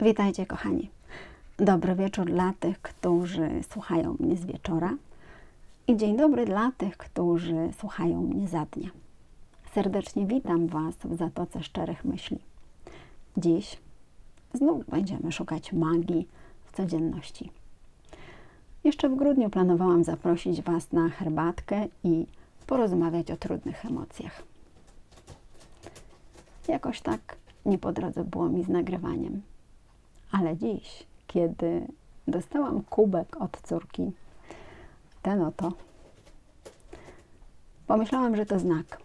Witajcie, kochani. Dobry wieczór dla tych, którzy słuchają mnie z wieczora i dzień dobry dla tych, którzy słuchają mnie za dnia. Serdecznie witam Was w Zatoce Szczerych Myśli. Dziś znów będziemy szukać magii w codzienności. Jeszcze w grudniu planowałam zaprosić Was na herbatkę i porozmawiać o trudnych emocjach. Jakoś tak nie po drodze było mi z nagrywaniem. Ale dziś, kiedy dostałam kubek od córki, ten oto, pomyślałam, że to znak.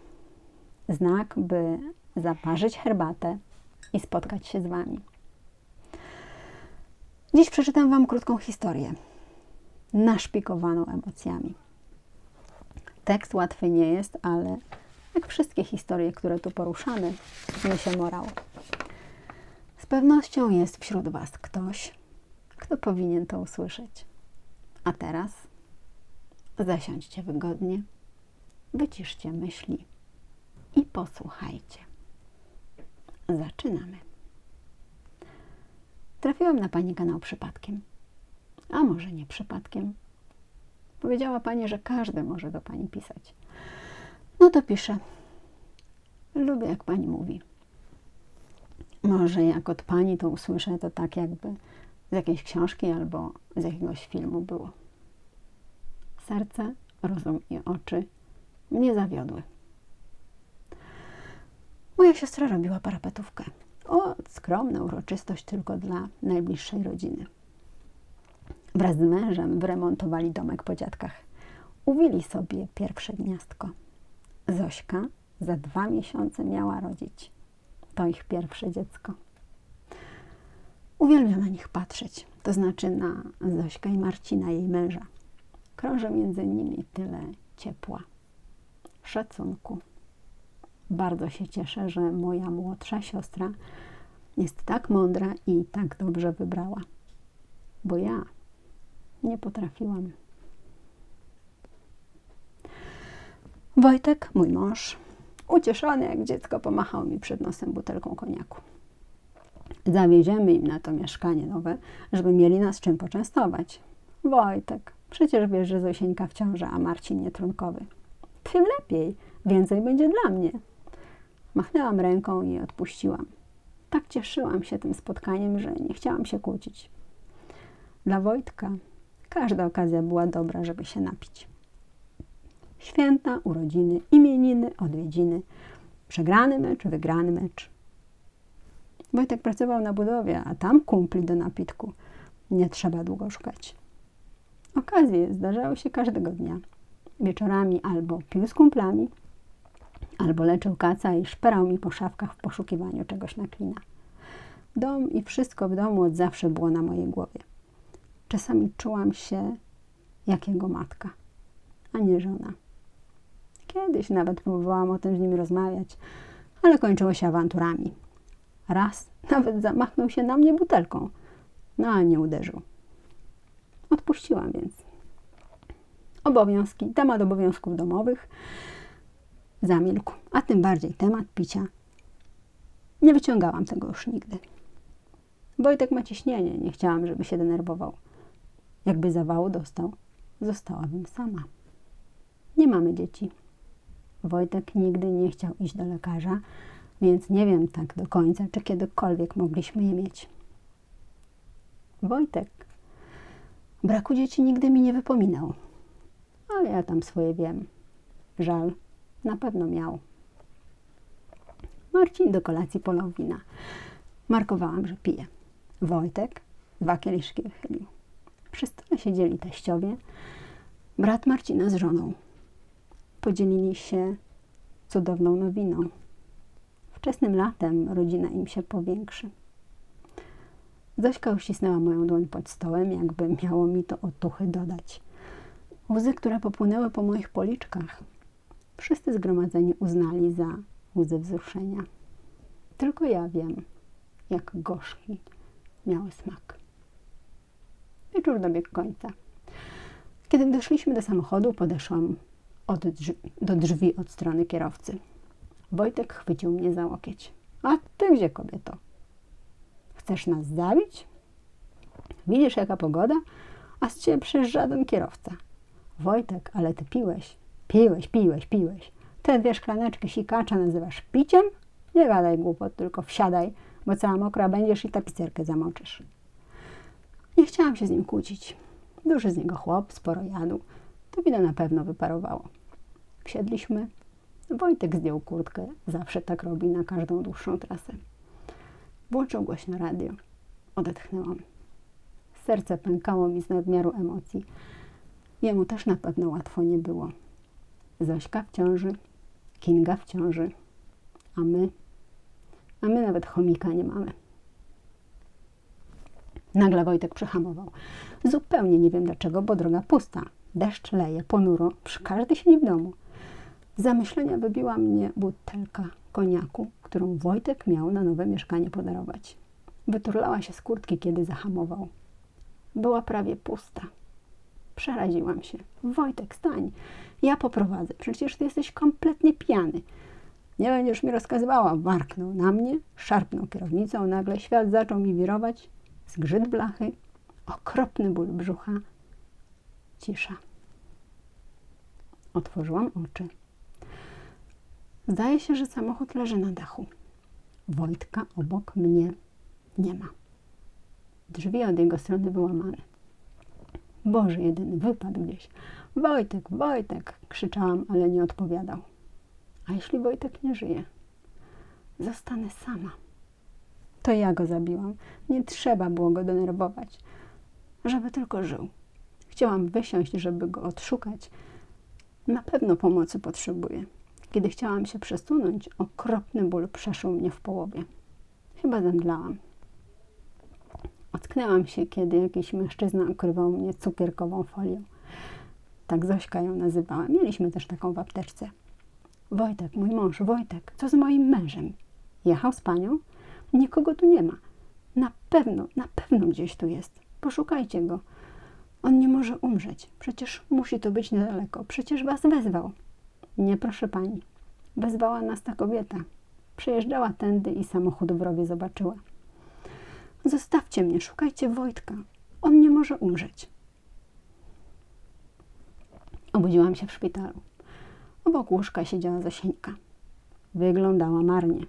Znak, by zaparzyć herbatę i spotkać się z Wami. Dziś przeczytam Wam krótką historię, naszpikowaną emocjami. Tekst łatwy nie jest, ale jak wszystkie historie, które tu poruszamy, niesie morał. Z pewnością jest wśród Was ktoś, kto powinien to usłyszeć. A teraz zasiądźcie wygodnie, wyciszcie myśli i posłuchajcie. Zaczynamy. Trafiłam na Pani kanał przypadkiem. A może nie przypadkiem. Powiedziała Pani, że każdy może do Pani pisać. No to piszę. Lubię, jak Pani mówi. Może jak od Pani to usłyszę, to tak jakby z jakiejś książki albo z jakiegoś filmu było. Serce, rozum i oczy mnie zawiodły. Moja siostra robiła parapetówkę. O, skromna uroczystość tylko dla najbliższej rodziny. Wraz z mężem wyremontowali domek po dziadkach. Uwili sobie pierwsze gniazdko. Zośka za dwa miesiące miała rodzić. To ich pierwsze dziecko. Uwielbiam na nich patrzeć, to znaczy na Zośkę i Marcina, jej męża. Krąży między nimi tyle ciepła, szacunku. Bardzo się cieszę, że moja młodsza siostra jest tak mądra i tak dobrze wybrała, bo ja nie potrafiłam. Wojtek, mój mąż, ucieszony jak dziecko, pomachał mi przed nosem butelką koniaku. Zawieziemy im na to mieszkanie nowe, żeby mieli nas czym poczęstować. Wojtek, przecież wiesz, że Zosieńka w ciąży, a Marcin nietrunkowy. Tym lepiej, więcej będzie dla mnie. Machnęłam ręką i odpuściłam. Tak cieszyłam się tym spotkaniem, że nie chciałam się kłócić. Dla Wojtka każda okazja była dobra, żeby się napić. Święta, urodziny, imieniny, odwiedziny, przegrany mecz, wygrany mecz. Wojtek pracował na budowie, a tam kumpli do napitku. Nie trzeba długo szukać. Okazje zdarzały się każdego dnia. Wieczorami albo pił z kumplami, albo leczył kaca i szperał mi po szafkach w poszukiwaniu czegoś na klina. Dom i wszystko w domu od zawsze było na mojej głowie. Czasami czułam się jak jego matka, a nie żona. Kiedyś nawet próbowałam o tym z nim rozmawiać, ale kończyło się awanturami. Raz nawet zamachnął się na mnie butelką, no a nie uderzył. Odpuściłam więc. Obowiązki, temat obowiązków domowych zamilkł, a tym bardziej temat picia. Nie wyciągałam tego już nigdy. Wojtek ma ciśnienie, nie chciałam, żeby się denerwował. Jakby zawału dostał, zostałabym sama. Nie mamy dzieci. Wojtek nigdy nie chciał iść do lekarza, więc nie wiem tak do końca, czy kiedykolwiek mogliśmy je mieć. Wojtek braku dzieci nigdy mi nie wypominał, ale ja tam swoje wiem. Żal, na pewno miał. Marcin do kolacji polał wina. Markowałam, że pije. Wojtek dwa kieliszki wychylił. Przy stole siedzieli teściowie, brat Marcina z żoną. Podzielili się cudowną nowiną. Wczesnym latem rodzina im się powiększy. Zośka uścisnęła moją dłoń pod stołem, jakby miało mi to otuchy dodać. Łzy, które popłynęły po moich policzkach, wszyscy zgromadzeni uznali za łzy wzruszenia. Tylko ja wiem, jak gorzki miały smak. Wieczór dobiegł końca. Kiedy doszliśmy do samochodu, podeszłam od drzwi, do drzwi od strony kierowcy. Wojtek chwycił mnie za łokieć. A ty gdzie, kobieto? Chcesz nas zabić? Widzisz, jaka pogoda? A z ciebie przecież żaden kierowca. Wojtek, ale ty piłeś. Piłeś, piłeś, piłeś. Te dwie szklaneczki sikacza nazywasz piciem? Nie gadaj głupot, tylko wsiadaj, bo cała mokra będziesz i tapicerkę zamoczysz. Nie chciałam się z nim kłócić. Duży z niego chłop, sporo jadł. To wino na pewno wyparowało. Wsiedliśmy. Wojtek zdjął kurtkę. Zawsze tak robi na każdą dłuższą trasę. Włączył głośno radio. Odetchnęłam. Serce pękało mi z nadmiaru emocji. Jemu też na pewno łatwo nie było. Zośka w ciąży, Kinga w ciąży, a my, a my nawet chomika nie mamy. Nagle Wojtek przyhamował. Zupełnie nie wiem dlaczego, bo droga pusta. Deszcz leje, ponuro, przy każdej siedzi w domu. Z zamyślenia wybiła mnie butelka koniaku, którą Wojtek miał na nowe mieszkanie podarować. Wyturlała się z kurtki, kiedy zahamował. Była prawie pusta. Przeraziłam się. Wojtek, stań. Ja poprowadzę. Przecież ty jesteś kompletnie pijany. Nie będziesz mi rozkazywała. Warknął na mnie, szarpnął kierownicą. Nagle świat zaczął mi wirować. Zgrzyt blachy, okropny ból brzucha. Cisza. Otworzyłam oczy. Zdaje się, że samochód leży na dachu. Wojtka obok mnie nie ma. Drzwi od jego strony wyłamane. Boże, jedyny wypadł gdzieś. Wojtek, Wojtek! krzyczałam, ale nie odpowiadał. A jeśli Wojtek nie żyje? Zostanę sama. To ja go zabiłam. Nie trzeba było go denerwować. Żeby tylko żył. Chciałam wysiąść, żeby go odszukać. Na pewno pomocy potrzebuje. Kiedy chciałam się przesunąć, okropny ból przeszył mnie w połowie. Chyba zemdlałam. Ocknęłam się, kiedy jakiś mężczyzna okrywał mnie cukierkową folią. Tak Zośka ją nazywała. Mieliśmy też taką w apteczce. Wojtek, mój mąż, Wojtek, co z moim mężem? Jechał z panią? Nikogo tu nie ma. Na pewno, na pewno gdzieś tu jest. Poszukajcie go. On nie może umrzeć. Przecież musi to być niedaleko. Przecież was wezwał. Nie, proszę pani. Wezwała nas ta kobieta. Przejeżdżała tędy i samochód w rowie zobaczyła. Zostawcie mnie, szukajcie Wojtka. On nie może umrzeć. Obudziłam się w szpitalu. Obok łóżka siedziała Zosieńka. Wyglądała marnie.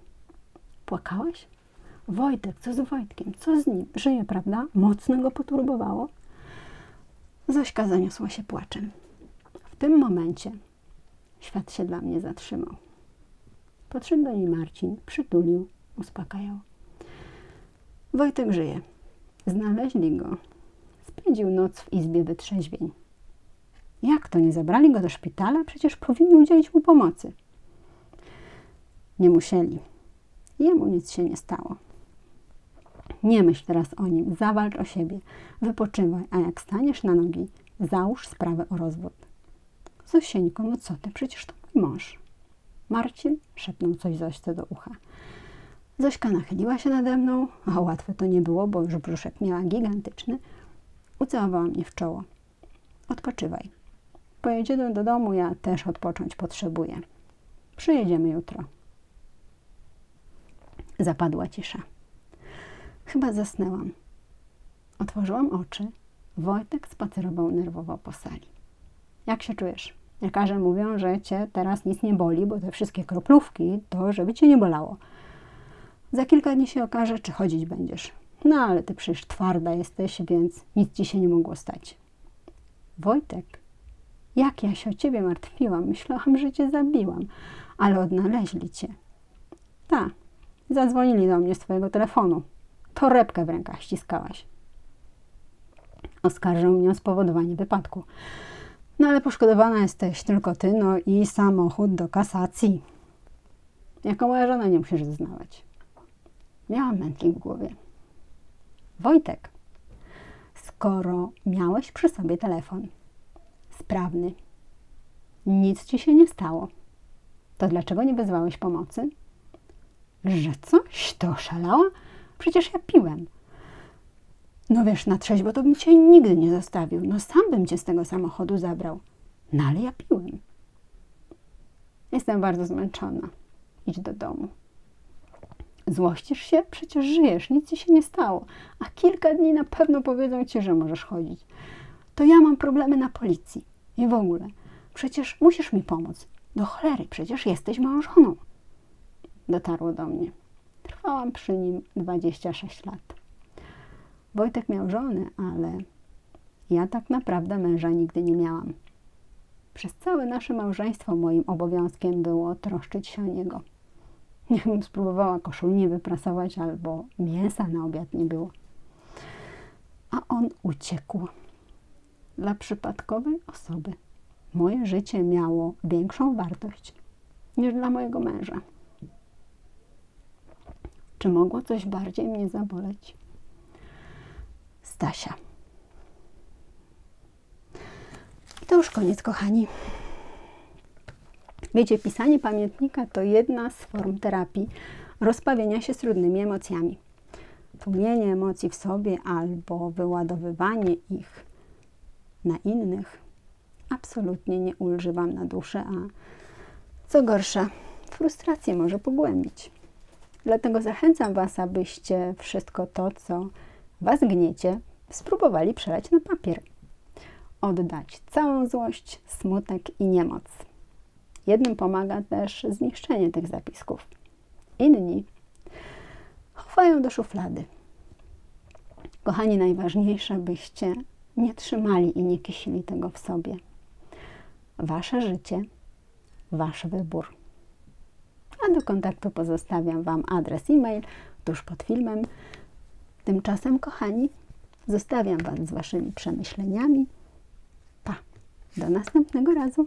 Płakałaś? Wojtek, co z Wojtkiem? Co z nim? Żyje, prawda? Mocno go poturbowało? Zośka zaniosła się płaczem. W tym momencie świat się dla mnie zatrzymał. Podszedł do niej Marcin, przytulił, uspokajał. Wojtek żyje. Znaleźli go. Spędził noc w izbie wytrzeźwień. Jak to? Nie zabrali go do szpitala? Przecież powinni udzielić mu pomocy. Nie musieli. Jemu nic się nie stało. Nie myśl teraz o nim, zawalcz o siebie, wypoczywaj, a jak staniesz na nogi, załóż sprawę o rozwód. Zosieńko, no co ty, przecież to mój mąż. Marcin szepnął coś Zośce do ucha. Zośka nachyliła się nade mną, a łatwe to nie było, bo już brzuszek miała gigantyczny. Ucałowała mnie w czoło. Odpoczywaj. Pojedziemy do domu, ja też odpocząć potrzebuję. Przyjedziemy jutro. Zapadła cisza. Chyba zasnęłam. Otworzyłam oczy. Wojtek spacerował nerwowo po sali. Jak się czujesz? Lekarze mówią, że cię teraz nic nie boli, bo te wszystkie kroplówki to żeby cię nie bolało. Za kilka dni się okaże, czy chodzić będziesz. No ale ty przecież twarda jesteś, więc nic ci się nie mogło stać. Wojtek, jak ja się o ciebie martwiłam. Myślałam, że cię zabiłam, ale odnaleźli cię. Tak, zadzwonili do mnie z twojego telefonu. Torebkę w rękach ściskałaś. Oskarżą mnie o spowodowanie wypadku. No ale poszkodowana jesteś tylko ty, no i samochód do kasacji. Jako moja żona nie musisz zeznawać. Miałam mętlik w głowie. Wojtek, skoro miałeś przy sobie telefon sprawny, nic ci się nie stało, to dlaczego nie wezwałeś pomocy? Że coś? To oszalała? Przecież ja piłem. No wiesz, na trzeźwo to bym cię nigdy nie zostawił. No sam bym cię z tego samochodu zabrał. No ale ja piłem. Jestem bardzo zmęczona. Idź do domu. Złościsz się? Przecież żyjesz, nic ci się nie stało. A kilka dni na pewno powiedzą ci, że możesz chodzić. To ja mam problemy na policji. I w ogóle. Przecież musisz mi pomóc. Do cholery, przecież jesteś moją żoną. Dotarło do mnie. Trwałam przy nim 26 lat. Wojtek miał żonę, ale ja tak naprawdę męża nigdy nie miałam. Przez całe nasze małżeństwo moim obowiązkiem było troszczyć się o niego. Niechbym spróbowała koszul nie wyprasować albo mięsa na obiad nie było. A on uciekł. Dla przypadkowej osoby moje życie miało większą wartość niż dla mojego męża. Czy mogło coś bardziej mnie zaboleć? Stasia. I to już koniec, kochani. Wiecie, pisanie pamiętnika to jedna z form terapii rozpawienia się z trudnymi emocjami. Tłumienie emocji w sobie albo wyładowywanie ich na innych absolutnie nie ulży Wam na duszę, a co gorsza, frustrację może pogłębić. Dlatego zachęcam Was, abyście wszystko to, co Was gniecie, spróbowali przelać na papier. Oddać całą złość, smutek i niemoc. Jednym pomaga też zniszczenie tych zapisków. Inni chowają do szuflady. Kochani, najważniejsze, byście nie trzymali i nie kisili tego w sobie. Wasze życie, wasz wybór. A do kontaktu pozostawiam Wam adres e-mail tuż pod filmem. Tymczasem, kochani, zostawiam Was z Waszymi przemyśleniami. Pa! Do następnego razu.